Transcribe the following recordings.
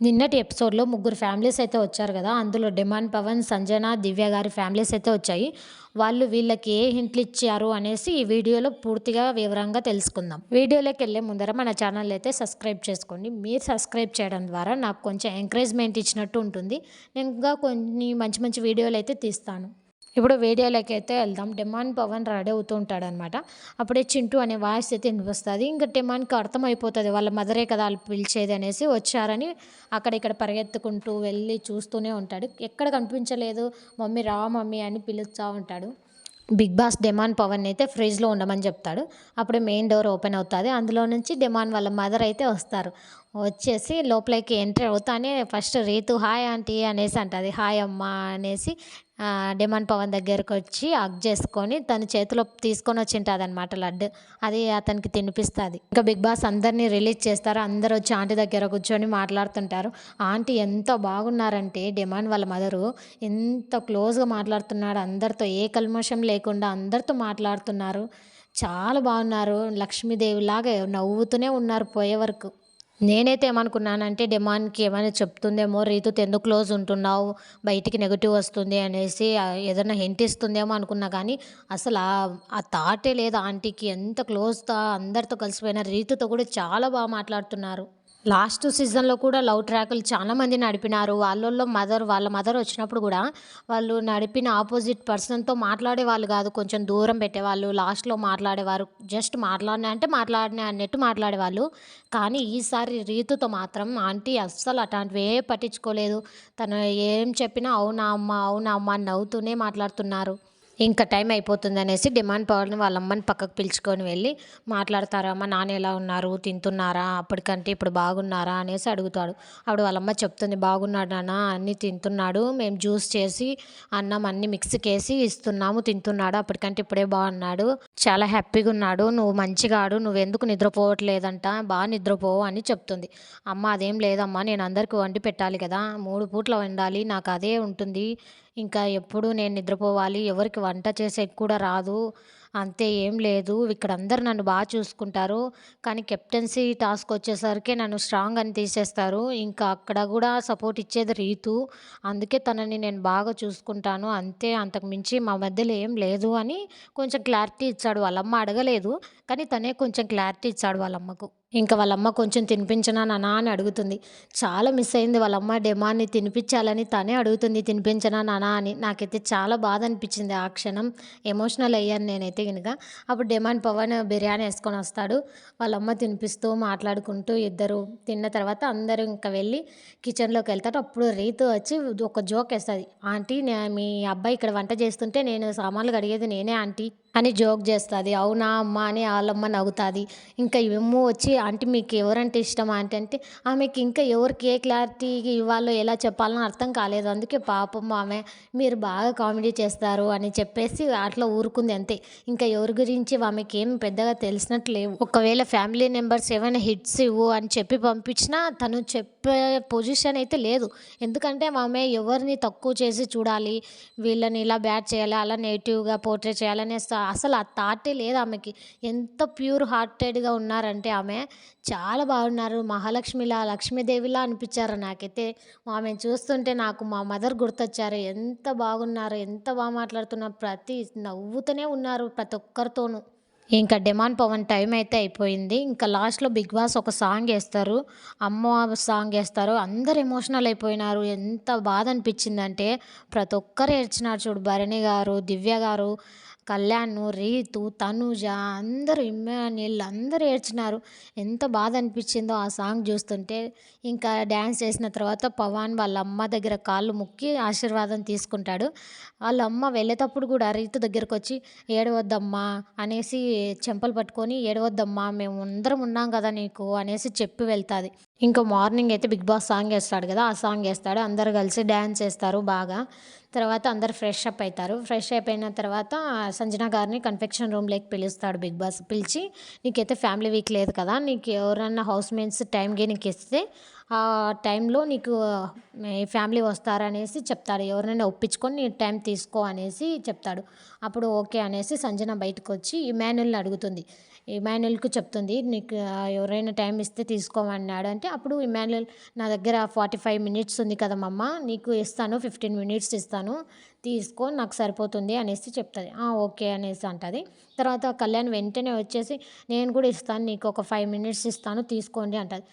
నిన్నటి ఎపిసోడ్‌లో ముగ్గురు ఫ్యామిలీస్ అయితే వచ్చారు కదా అందులో డిమాండ్ పవన్, సంజన, దివ్య గారి ఫ్యామిలీస్ అయితే వచ్చాయి. వాళ్ళు వీళ్ళకి ఏ హింట్లు ఇచ్చారు అనేసి ఈ వీడియోలో పూర్తిగా వివరంగా తెలుసుకుందాం. వీడియోలోకి వెళ్ళే ముందర మన ఛానల్ అయితే సబ్స్క్రైబ్ చేసుకోండి. మీరు సబ్స్క్రైబ్ చేయడం ద్వారా నాకు కొంచెం ఎంకరేజ్‌మెంట్ ఇచ్చినట్టు ఉంటుంది. నేను ఇంకా కొన్ని మంచి మంచి వీడియోలు అయితే తీస్తాను. ఇప్పుడు వీడియోలోకి అయితే వెళ్దాం. డిమాండ్ పవన్ రెడీ అవుతూ ఉంటాడనమాట. అప్పుడే చింటూ అనే వాయిస్ అయితే వినిపిస్తుంది ఇంకా డిమాండ్‌కి అర్థమైపోతుంది వాళ్ళ మదరే కదా వాళ్ళు పిలిచేది అనేసి వచ్చారని అక్కడ ఇక్కడ పరిగెత్తుకుంటూ వెళ్ళి చూస్తూనే ఉంటాడు. ఎక్కడ కనిపించలేదు. మమ్మీ రా మమ్మీ అని పిలుస్తూ ఉంటాడు. బిగ్ బాస్ డిమాండ్ పవన్ అయితే ఫ్రిడ్జ్‌లో ఉండమని చెప్తాడు. అప్పుడే మెయిన్ డోర్ ఓపెన్ అవుతుంది అందులో నుంచి డిమాండ్ వాళ్ళ మదర్ అయితే వస్తారు. వచ్చేసి లోపలికి ఎంటర్ అవుతానే ఫస్ట్ రీతు హాయ్ ఆంటీ అనేసి అంటుంది హాయ్ అమ్మ అనేసి డిమాండ్ పవన్ దగ్గరకొచ్చి హగ్ చేసుకొని తన చేతిలో తీసుకొని వచ్చింటాదనమాట లడ్డు. అది అతనికి తినిపిస్తుంది ఇంకా బిగ్ బాస్ అందరిని రిలీజ్ చేస్తారు. అందరూ వచ్చి ఆంటీ దగ్గర కూర్చొని మాట్లాడుతుంటారు. ఆంటీ ఎంత బాగున్నారంటే డిమాండ్ వాళ్ళ మదరు ఎంత క్లోజ్‌గా మాట్లాడుతున్నాడు అందరితో ఏ కల్మషం లేకుండా అందరితో మాట్లాడుతున్నారు. చాలా బాగున్నారు. లక్ష్మీదేవిలాగా నవ్వుతూనే ఉన్నారు పోయే వరకు. నేనైతే ఏమనుకున్నానంటే డిమాండ్‌కి ఏమైనా చెప్తుందేమో రీతుతో ఎందుకు క్లోజ్ ఉంటున్నావు? బయటికి నెగిటివ్ వస్తుంది అనేసి ఏదైనా హింట్ ఇస్తుందేమో అనుకున్నా కానీ అసలు ఆ థాటే లేదు ఆంటీకి. ఎంత క్లోజ్తో అందరితో కలిసిపోయిన రీతుతో కూడా చాలా బాగా మాట్లాడుతున్నారు. లాస్ట్ సీజన్‌లో కూడా లవ్ ట్రాకులు చాలామంది నడిపినారు. వాళ్ళల్లో మదర్ వాళ్ళ మదర్ వచ్చినప్పుడు కూడా వాళ్ళు నడిపిన ఆపోజిట్ పర్సన్‌తో మాట్లాడేవాళ్ళు కాదు. కొంచెం దూరం పెట్టేవాళ్ళు. లాస్ట్‌లో మాట్లాడేవారు. జస్ట్ మాట్లాడినా అంటే మాట్లాడినా అన్నట్టు మాట్లాడేవాళ్ళు. కానీ ఈసారి రీతుతో మాత్రం ఆంటీ అస్సలు అటాంటివి పట్టించుకోలేదు. తను ఏం చెప్పినా అవునా అమ్మ, అవునా అమ్మ అని నవ్వుతూనే మాట్లాడుతున్నారు. ఇంకా టైం అయిపోతుంది అనేసి డిమాండ్ పవర్‌ని వాళ్ళ అమ్మని పక్కకు పిలుచుకొని వెళ్ళి మాట్లాడతారమ్మా నాన్న ఎలా ఉన్నారు? తింటున్నారా? అప్పటికంటే ఇప్పుడు బాగున్నారా? అనేసి అడుగుతాడు. అప్పుడు వాళ్ళమ్మ చెప్తుంది బాగున్నాడు నాన్న అన్నీ తింటున్నాడు. మేము జ్యూస్ చేసి అన్నం అన్నీ వేసి ఇస్తున్నాము తింటున్నాడు. అప్పటికంటే ఇప్పుడే బాగున్నాడు. చాలా హ్యాపీగా ఉన్నాడు. నువ్వు మంచిగా ఆడు. నువ్వెందుకు నిద్రపోవట్లేదంట? బాగా నిద్రపోవు అని చెప్తుంది. అమ్మ అదేం లేదమ్మా నేను అందరికీ వండి పెట్టాలి కదా! మూడు పూట్ల వండాలి. నాకు అదే ఉంటుంది. ఇంకా ఎప్పుడు నేను నిద్రపోవాలి. ఎవరికి వంట చేసేకి కూడా రాదు. అంతే ఏం లేదు. ఇక్కడ అందరు నన్ను బాగా చూసుకుంటారు. కానీ కెప్టెన్సీ టాస్క్ వచ్చేసరికి నన్ను స్ట్రాంగ్ అని తీసేస్తారు. ఇంకా అక్కడ కూడా సపోర్ట్ ఇచ్చేది రీతు. అందుకే తనని నేను బాగా చూసుకుంటాను. అంతే అంతకు మించి మా మధ్యలో ఏం లేదు అని కొంచెం క్లారిటీ ఇచ్చాడు. వాళ్ళమ్మ అడగలేదు. కానీ తనే కొంచెం క్లారిటీ ఇచ్చాడు వాళ్ళమ్మకు. ఇంకా వాళ్ళమ్మ కొంచెం తినిపించనా నానా అని అడుగుతుంది. చాలా మిస్ అయింది వాళ్ళమ్మ డెమాన్ని తినిపించాలని తనే అడుగుతుంది తినిపించనా నానా అని. నాకైతే చాలా బాధ అనిపించింది ఆ క్షణం. ఎమోషనల్ అయ్యాను నేనైతే గనుక. అప్పుడు డిమాండ్ పవన్ బిర్యానీ వేసుకొని వస్తాడు. వాళ్ళమ్మ తినిపిస్తూ మాట్లాడుకుంటూ ఇద్దరు తిన్న తర్వాత అందరూ ఇంకా వెళ్ళి కిచెన్‌లోకి వెళ్తారు. అప్పుడు రీతు వచ్చి ఒక జోక్ వేస్తుంది ఆంటీ నే మీ అబ్బాయి ఇక్కడ వంట చేస్తుంటే నేను సామాన్లు కడిగేది నేనే ఆంటీ అని జోక్ చేస్తుంది అవునా అమ్మ అని వాళ్ళమ్మ నవ్వుతుంది ఇంకా ఇమ్ము వచ్చి అంటే మీకు ఎవరంటే ఇష్టం అంటే అంటే ఆమెకి ఇంకా ఎవరికి ఏ క్లారిటీ ఇవ్వాలో ఎలా చెప్పాలో అర్థం కాలేదు. అందుకే పాపం ఆమె మీరు బాగా కామెడీ చేస్తారు అని చెప్పేసి అట్లా ఊరుకుంది అంతే. ఇంకా ఎవరి గురించి ఆమెకి ఏం పెద్దగా తెలిసినట్టు లేవు. ఒకవేళ ఫ్యామిలీ మెంబర్స్ ఏమైనా హిట్స్ ఇవ్వు అని చెప్పి పంపించినా తను చెప్పే పొజిషన్ అయితే లేదు. ఎందుకంటే ఆమె ఎవరిని తక్కువ చేసి చూడాలి. వీళ్ళని ఇలా బ్యాడ్ చేయాలి. అలా నెగిటివ్గా పోర్ట్రే చేయాలనే స అసలు ఆ థాటే లేదు ఆమెకి. ఎంత ప్యూర్ హార్టెడ్‌గా ఉన్నారంటే ఆమె చాలా బాగున్నారు. మహాలక్ష్మిలా, లక్ష్మీదేవిలా అనిపించారు నాకైతే. ఆమె చూస్తుంటే నాకు మా మదర్ గుర్తొచ్చారు. ఎంత బాగున్నారు. ఎంత బాగా మాట్లాడుతున్నారు. ప్రతి నవ్వుతూనే ఉన్నారు ప్రతి ఒక్కరితోనూ. ఇంకా డిమాండ్ పవన్ టైం అయితే అయిపోయింది. ఇంకా లాస్ట్‌లో బిగ్ బాస్ ఒక సాంగ్ వేస్తారు అమ్మ సాంగ్ వేస్తారు అందరు ఎమోషనల్ అయిపోయినారు. ఎంత బాధ అనిపించిందంటే ప్రతి ఒక్కరు ఏడ్చినారు చూడు. భరణి గారు, దివ్య గారు, కళ్యాణ్, రీతు, తనూజ అందరూ ఇమ్మాన్యుయల్ అందరూ ఏడ్చినారు. ఎంత బాధ అనిపించిందో ఆ సాంగ్ చూస్తుంటే. ఇంకా డ్యాన్స్ చేసిన తర్వాత పవన్ వాళ్ళ అమ్మ దగ్గర కాళ్ళు ముక్కి ఆశీర్వాదం తీసుకుంటాడు. వాళ్ళ అమ్మ వెళ్ళేటప్పుడు కూడా రీతు దగ్గరకొచ్చి ఏడవద్దమ్మా అనేసి చెంపలు పట్టుకొని ఏడవద్దమ్మా మేము అందరం ఉన్నాం కదా నీకు అనేసి చెప్పి వెళ్తాది. ఇంకా మార్నింగ్ అయితే బిగ్ బాస్ సాంగ్ వేస్తాడు కదా! ఆ సాంగ్ వేస్తాడు అందరు కలిసి డ్యాన్స్ చేస్తారు బాగా. తర్వాత అందరు ఫ్రెష్ అప్ అవుతారు ఫ్రెష్ అయిపోయిన తర్వాత సంజన గారిని కన్ఫెక్షన్ రూమ్‌లోకి పిలుస్తాడు బిగ్ బాస్. పిలిచి నీకైతే ఫ్యామిలీ వీక్ లేదు కదా! నీకు ఎవరన్నా హౌస్ మేట్స్ టైంకి నీకు ఇస్తే ఆ టైంలో నీకు ఫ్యామిలీ వస్తారనేసి చెప్తాడు ఎవరినైనా ఒప్పించుకొని నీ టైం తీసుకో అనేసి చెప్తాడు అప్పుడు ఓకే అనేసి సంజన బయటకు వచ్చి ఇమాన్యుల్ని అడుగుతుంది ఇమాన్యుల్కు చెప్తుంది నీకు ఎవరైనా టైం ఇస్తే తీసుకోమన్నాడు. అంటే అప్పుడు ఇమాన్యుల్ నా దగ్గర ఫార్టీ ఫైవ్ మినిట్స్ ఉంది కదా మమ్మ నీకు ఇస్తాను ఫిఫ్టీన్ మినిట్స్ ఇస్తాను తీసుకో నాకు సరిపోతుంది అనేసి చెప్తుంది. ఓకే అనేసి అంటుంది. తర్వాత కళ్యాణ్ వెంటనే వచ్చేసి నేను కూడా ఇస్తాను నీకు ఒక ఫైవ్ మినిట్స్ ఇస్తాను తీసుకోండి అంటుంది.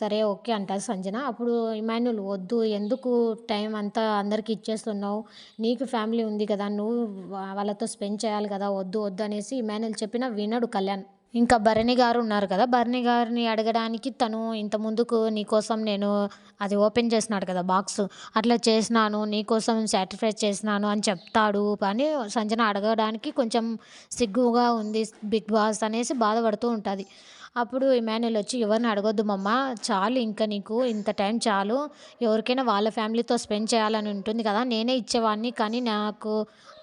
సరే ఓకే అంటుంది సంజన. అప్పుడు ఇమాన్యుల్ వద్దు ఎందుకు టైం అంతా అందరికి ఇచ్చేస్తున్నావు? నీకు ఫ్యామిలీ ఉంది కదా నువ్వు వాళ్ళతో స్పెండ్ చేయాలి కదా వద్దు వద్దు అనేసి ఇమాన్యుల్ చెప్పినా వినడు కళ్యాణ్. ఇంకా భరణి గారు ఉన్నారు కదా భరణి గారిని అడగడానికి తను ఇంత ముందుకు నీకోసం నేను అది ఓపెన్ చేసినాడు కదా బాక్స్ అట్లా చేసినాను నీకోసం సాటిస్ఫై చేసినాను అని చెప్తాడు అని సంజన అడగడానికి కొంచెం సిగ్గుగా ఉంది బిగ్ బాస్ అనేసి బాధపడుతూ ఉంటుంది. అప్పుడు ఇమాన్యుల్ వచ్చి ఎవరిని అడగొద్దు మమ్మ చాలు ఇంకా నీకు ఇంత టైం చాలు. ఎవరికైనా వాళ్ళ ఫ్యామిలీతో స్పెండ్ చేయాలని ఉంటుంది కదా నేనే ఇచ్చేవాడిని. కానీ నాకు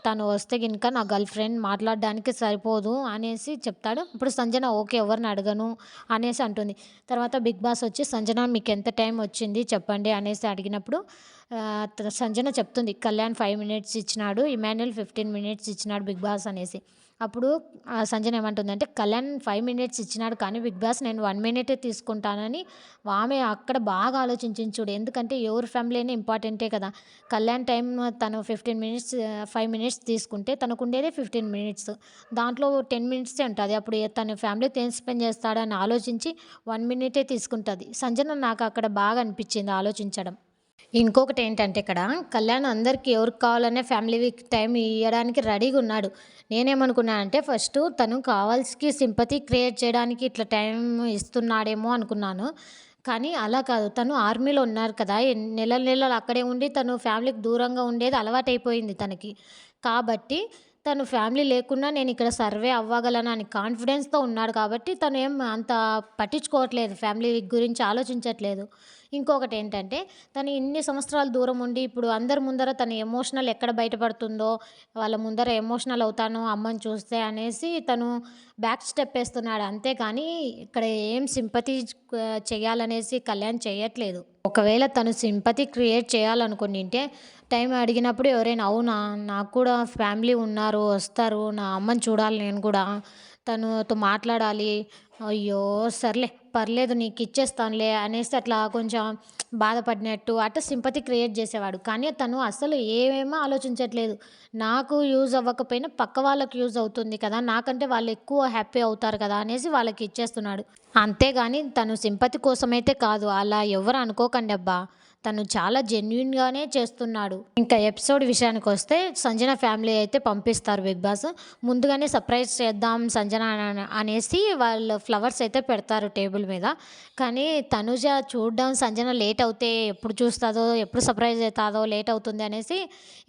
తను వస్తే కనుక నా గర్ల్ ఫ్రెండ్ మాట్లాడడానికి సరిపోదు అనేసి చెప్తాడు. ఇప్పుడు సంజన ఓకే ఎవరిని అడగను అనేసి అంటుంది. తర్వాత బిగ్ బాస్ వచ్చి సంజన మీకు ఎంత టైం వచ్చింది చెప్పండి అనేసి అడిగినప్పుడు సంజన చెప్తుంది కళ్యాణ్ ఫైవ్ మినిట్స్ ఇచ్చినాడు ఇమాన్యుల్ ఫిఫ్టీన్ మినిట్స్ ఇచ్చినాడు బిగ్ బాస్ అనేసి. అప్పుడు సంజన ఏమంటుందంటే కళ్యాణ్ ఫైవ్ మినిట్స్ ఇచ్చినాడు కానీ బిగ్ బాస్ నేను వన్ మినిటే తీసుకుంటానని ఆమె అక్కడ బాగా ఆలోచించింది చూడు. ఎందుకంటే ఎవరి ఫ్యామిలీ అయినా ఇంపార్టెంటే కదా. కళ్యాణ్ టైం తను ఫిఫ్టీన్ మినిట్స్ ఫైవ్ మినిట్స్ తీసుకుంటే తనకు ఉండేదే ఫిఫ్టీన్ మినిట్స్. దాంట్లో టెన్ మినిట్సే ఉంటుంది. అప్పుడు తన ఫ్యామిలీ ఏం స్పెండ్ చేస్తాడని ఆలోచించి వన్ మినిటే తీసుకుంటుంది. సంజన నాకు అక్కడ బాగా అనిపించింది ఆలోచించడం. ఇంకొకటి ఏంటంటే ఇక్కడ కళ్యాణ్ అందరికీ ఎవరికి కావాలనే ఫ్యామిలీ వీక్ టైం ఇవ్వడానికి రెడీగా ఉన్నాడు. నేనేమనుకున్నానంటే ఫస్ట్ తను కావాల్సి సింపతి క్రియేట్ చేయడానికి ఇట్లా టైం ఇస్తున్నాడేమో అనుకున్నాను. కానీ అలా కాదు. తను ఆర్మీలో ఉన్నారు కదా నెల నెలలు అక్కడే ఉండి తను ఫ్యామిలీకి దూరంగా ఉండేది అలవాటైపోయింది తనకి. కాబట్టి తను ఫ్యామిలీ లేకున్నా నేను ఇక్కడ సర్వే అవ్వగలను అని కాన్ఫిడెన్స్తో ఉన్నాడు కాబట్టి తను ఏం అంత పట్టించుకోవట్లేదు ఫ్యామిలీ గురించి ఆలోచించట్లేదు. ఇంకొకటి ఏంటంటే తను ఇన్ని సంవత్సరాలు దూరం ఉండి ఇప్పుడు అందరి ముందర తన ఎమోషనల్ ఎక్కడ బయటపడుతుందో వాళ్ళ ముందర ఎమోషనల్ అవుతాను అమ్మని చూస్తే అనేసి తను బ్యాక్ స్టెప్ వేస్తున్నాడు. అంతేకాని ఇక్కడ ఏం సింపతి చేయాలనేసి కళ్యాణ్ చేయట్లేదు. ఒకవేళ తను సింపతి క్రియేట్ చేయాలనుకుంటే టైం అడిగినప్పుడు ఎవరైనా అవునా నాకు కూడా ఫ్యామిలీ ఉన్నారు వస్తారు నా అమ్మని చూడాలి నేను కూడా తనుతో మాట్లాడాలి అయ్యో సర్లే పర్లేదు నీకు ఇచ్చేస్తానులే అనేసి అట్లా కొంచెం బాధపడినట్టు అట్లా సింపతి క్రియేట్ చేసేవాడు. కానీ తను అసలు ఏమేమో ఆలోచించట్లేదు. నాకు యూజ్ అవ్వకపోయినా పక్క వాళ్ళకి యూజ్ అవుతుంది కదా నాకంటే వాళ్ళు ఎక్కువ హ్యాపీ అవుతారు కదా అనేసి వాళ్ళకి ఇచ్చేస్తున్నాడు. అంతేగాని తను సింపతి కోసమైతే కాదు అలా ఎవరు అనుకోకండి అబ్బా. తను చాలా జెన్యున్గానే చేస్తున్నాడు. ఇంకా ఎపిసోడ్ విషయానికి వస్తే సంజన ఫ్యామిలీ అయితే పంపిస్తారు బిగ్ బాస్. ముందుగానే సర్ప్రైజ్ చేద్దాం సంజన అనేసి వాళ్ళు ఫ్లవర్స్ అయితే పెడతారు టేబుల్ మీద. కానీ తనుజ చూడడం సంజన లేట్ అవుతే ఎప్పుడు చూస్తుందో ఎప్పుడు సర్ప్రైజ్ అవుతుందో లేట్ అవుతుంది అనేసి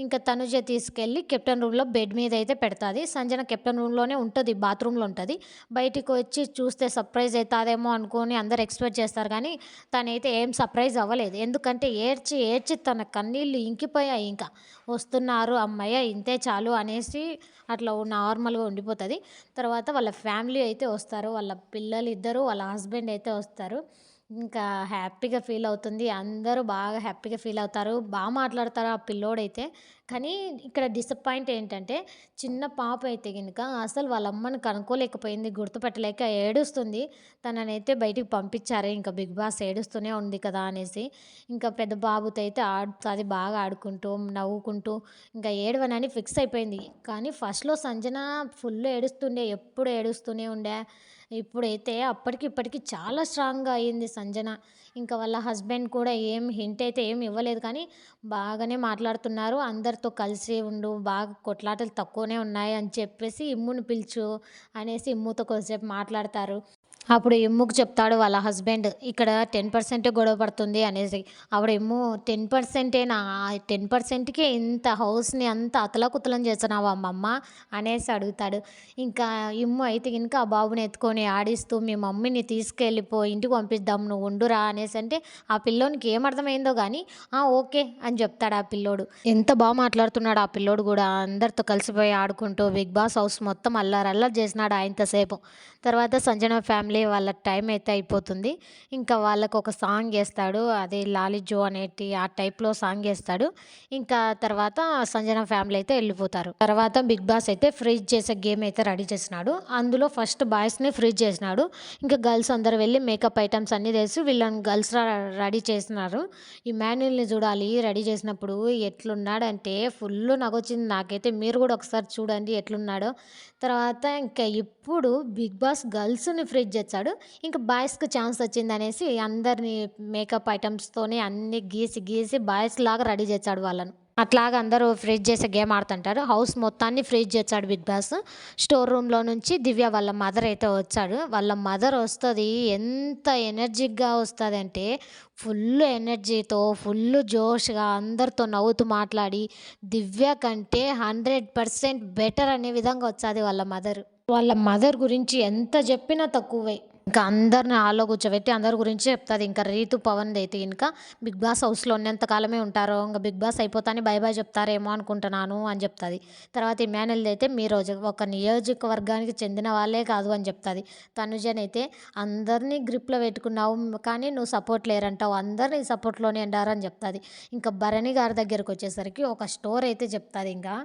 ఇంకా తనుజ తీసుకెళ్ళి కెప్టెన్ రూమ్లో బెడ్ మీద అయితే పెడుతుంది. సంజన కెప్టెన్ రూమ్లోనే ఉంటుంది బాత్రూంలో ఉంటుంది. బయటికి వచ్చి చూస్తే సర్ప్రైజ్ అవుతుందేమో అనుకొని అందరు ఎక్స్పెక్ట్ చేస్తారు కానీ తనైతే ఏం సర్ప్రైజ్ అవ్వలేదు. ఎందుకంటే ఏడ్చి ఏడ్చి తన కన్నీళ్ళు ఇంకిపోయాయి. ఇంకా వస్తున్నారు అమ్మయ్య ఇంతే చాలు అనేసి అట్లా నార్మల్గా ఉండిపోతుంది. తర్వాత వాళ్ళ ఫ్యామిలీ అయితే వస్తారు. వాళ్ళ పిల్లలు ఇద్దరు వాళ్ళ హస్బెండ్ అయితే వస్తారు. ఇంకా హ్యాపీగా ఫీల్ అవుతుంది. అందరూ బాగా హ్యాపీగా ఫీల్ అవుతారు. బాగా మాట్లాడతారు ఆ పిల్లోడైతే. కానీ ఇక్కడ డిసప్పాయింట్ ఏంటంటే చిన్న పాప అయితే కనుక అసలు వాళ్ళ అమ్మని కనుక్కోలేకపోయింది గుర్తుపెట్టలేక ఏడుస్తుంది. తననైతే బయటికి పంపించారు ఇంకా బిగ్ బాస్ ఏడుస్తూనే ఉంది కదా అనేసి. ఇంకా పెద్ద బాబుతో అయితే ఆడుతుంది బాగా ఆడుకుంటూ నవ్వుకుంటూ ఇంకా ఏడవనని ఫిక్స్ అయిపోయింది. కానీ ఫస్ట్లో సంజన ఫుల్ ఏడుస్తుండే ఎప్పుడు ఏడుస్తూనే ఉండే. ఇప్పుడైతే అప్పటికి ఇప్పటికి చాలా స్ట్రాంగ్గా అయ్యింది సంజన. ఇంకా వాళ్ళ హస్బెండ్ కూడా ఏం హింట్ అయితే ఏం ఇవ్వలేదు కానీ బాగానే మాట్లాడుతున్నారు. అందరితో కలిసి ఉండు బాగా కొట్లాటలు తక్కువనే ఉన్నాయి అని చెప్పేసి ఇమ్ముని పిలుచు అనేసి ఇమ్ముతో కొద్దిసేపు మాట్లాడతారు. అప్పుడు ఎమ్ముకు చెప్తాడు వాళ్ళ హస్బెండ్ ఇక్కడ టెన్ పర్సెంటే గొడవ పడుతుంది అనేసి. అప్పుడు ఎమ్ము టెన్ పర్సెంటేనా టెన్ పర్సెంట్కే ఇంత హౌస్ని అంత అతలకుతలం చేస్తున్నావు అమ్మమ్మ? అనేసి అడుగుతాడు. ఇంకా ఇమ్ము అయితే కనుక ఆ బాబుని ఎత్తుకొని ఆడిస్తూ మీ మమ్మీని తీసుకెళ్ళిపో ఇంటికి పంపిద్దాం నువ్వు ఉండురా అనేసి అంటే ఆ పిల్లోనికి ఏమర్థమైందో కానీ ఓకే అని చెప్తాడు ఆ పిల్లోడు. ఎంత బాగా మాట్లాడుతున్నాడు ఆ పిల్లోడు కూడా. అందరితో కలిసిపోయి ఆడుకుంటూ బిగ్ బాస్ హౌస్ మొత్తం అల్లరి అల్లరి చేసినాడు ఆయనతోసేపు తర్వాత సంజన ఫ్యామిలీ మళ్ళీ వాళ్ళ టైం అయితే అయిపోతుంది. ఇంకా వాళ్ళకు ఒక సాంగ్ వేస్తాడు. అదే లాలి జో అనేటి ఆ టైప్లో సాంగ్ వేస్తాడు. ఇంకా తర్వాత సంజన ఫ్యామిలీ అయితే వెళ్ళిపోతారు. తర్వాత బిగ్ బాస్ అయితే ఫ్రీజ్ చేసే గేమ్ అయితే రెడీ చేసినాడు. అందులో ఫస్ట్ బాయ్స్ని ఫ్రీజ్ చేసినాడు. ఇంకా గర్ల్స్ అందరు వెళ్ళి మేకప్ ఐటమ్స్ అన్నీ తెసి వీళ్ళని గర్ల్స్ రెడీ చేసినారు. ఈ మాన్యుల్ని చూడాలి. రెడీ చేసినప్పుడు ఎట్లున్నాడంటే ఫుల్ నగొచ్చింది నాకైతే. మీరు కూడా ఒకసారి చూడండి ఎట్లున్నాడో. తర్వాత ఇంకా ఇప్పుడు బిగ్ బాస్ గర్ల్స్ని ఫ్రీజ్ తెచ్చాడు. ఇంకా బాయ్స్కి ఛాన్స్ వచ్చింది అనేసి అందరినీ మేకప్ ఐటమ్స్తోనే అన్ని గీసి గీసి బాయ్స్ లాగా రెడీ చేశాడు వాళ్ళను. అట్లాగా అందరూ ఫ్రీజ్ చేసే గేమ్ ఆడుతుంటారు. హౌస్ మొత్తాన్ని ఫ్రీజ్ చేస్తాడు బిగ్ బాస్. స్టోర్ రూమ్లో నుంచి దివ్య వాళ్ళ మదర్ అయితే వచ్చాడు. వాళ్ళ మదర్ వస్తుంది. ఎంత ఎనర్జిక్గా వస్తుంది అంటే ఫుల్ ఎనర్జీతో ఫుల్ జోష్గా అందరితో నవ్వుతూ మాట్లాడి దివ్య కంటే హండ్రెడ్ పర్సెంట్ బెటర్ అనే విధంగా వచ్చాది వాళ్ళ మదర్. వాళ్ళ మదర్ గురించి ఎంత చెప్పినా తక్కువే. ఇంకా అందరిని ఆలో కూర్చోబెట్టి అందరి గురించి చెప్తుంది. ఇంకా రీతు పవన్ అయితే ఇంకా బిగ్ బాస్ హౌస్లో ఉన్నంతకాలమే ఉంటారో. ఇంకా బిగ్ బాస్ అయిపోతానే బై బాయ్ చెప్తారేమో అనుకుంటున్నాను అని చెప్తుంది. తర్వాత ఈ అయితే అయితే రోజు ఒక నియోజకవర్గానికి చెందిన వాళ్ళే కాదు అని చెప్తుంది. తనుజనైతే అందరినీ గ్రిప్లో పెట్టుకున్నావు కానీ నువ్వు సపోర్ట్ లేరంటావు. అందరినీ సపోర్ట్లోనే ఉండారని చెప్తుంది. ఇంకా భరణి గారి దగ్గరకు వచ్చేసరికి ఒక స్టోర్ అయితే చెప్తుంది. ఇంకా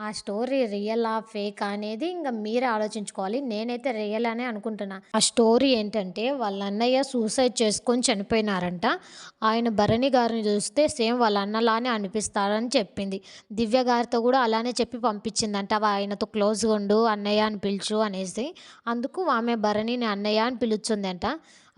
ఆ స్టోరీ రియలా ఫేక్ అనేది ఇంకా మీరే ఆలోచించుకోవాలి. నేనైతే రియల్ అనే అనుకుంటున్నా. ఆ స్టోరీ ఏంటంటే వాళ్ళ అన్నయ్య సూసైడ్ చేసుకొని చనిపోయినారంట. ఆయన భరణి గారిని చూస్తే సేమ్ వాళ్ళ అన్నలానే అనిపిస్తారని చెప్పింది. దివ్య గారితో కూడా అలానే చెప్పి పంపించిందంట. ఆయనతో క్లోజ్గా ఉండు అన్నయ్య అని పిలుచు అనేసి. అందుకు ఆమె భరణిని అన్నయ్య అని పిలుచుందంట.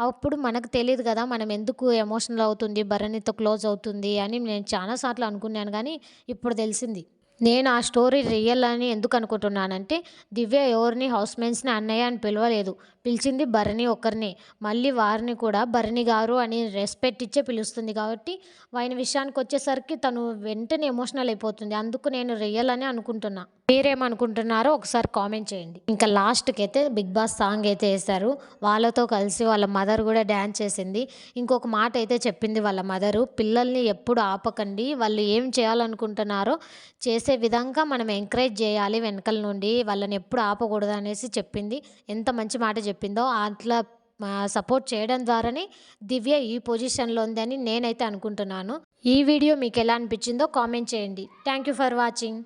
అప్పుడు మనకు తెలియదు కదా మనం ఎందుకు ఎమోషనల్ అవుతుంది భరణితో క్లోజ్ అవుతుంది అని నేను చాలాసార్లు అనుకున్నాను కానీ ఇప్పుడు తెలిసింది. నేను ఆ స్టోరీ రియల్ అని ఎందుకు అనుకుంటున్నానంటే దివ్య ఎవరిని హౌస్ మేట్స్ని అన్నయ్య అని పిలవలేదు. పిలిచింది భరణి ఒక్కరిని. మళ్ళీ వారిని కూడా భరణి గారు అని రెస్పెక్ట్ ఇచ్చే పిలుస్తుంది కాబట్టి ఆయన విషయానికి వచ్చేసరికి తను వెంటనే ఎమోషనల్ అయిపోతుంది. అందుకు నేను రియల్ అని అనుకుంటున్నా. మీరేమనుకుంటున్నారో ఒకసారి కామెంట్ చేయండి. ఇంకా లాస్ట్కి అయితే బిగ్ బాస్ సాంగ్ అయితే వేశారు. వాళ్ళతో కలిసి వాళ్ళ మదర్ కూడా డ్యాన్స్ చేసింది. ఇంకొక మాట అయితే చెప్పింది వాళ్ళ మదరు పిల్లల్ని ఎప్పుడు ఆపకండి. వాళ్ళు ఏం చేయాలనుకుంటున్నారో చేసే విధంగా మనం ఎంకరేజ్ చేయాలి వెనకల నుండి. వాళ్ళని ఎప్పుడు ఆపకూడదు అనేసి చెప్పింది. ఎంత మంచి మాట చెప్పిందో అట్లా సపోర్ట్ చేయడం ద్వారానే దివ్య ఈ పొజిషన్లో ఉందని నేనైతే అనుకుంటున్నాను. ఈ వీడియో మీకు ఎలా అనిపించిందో కామెంట్ చేయండి. Thank you for watching.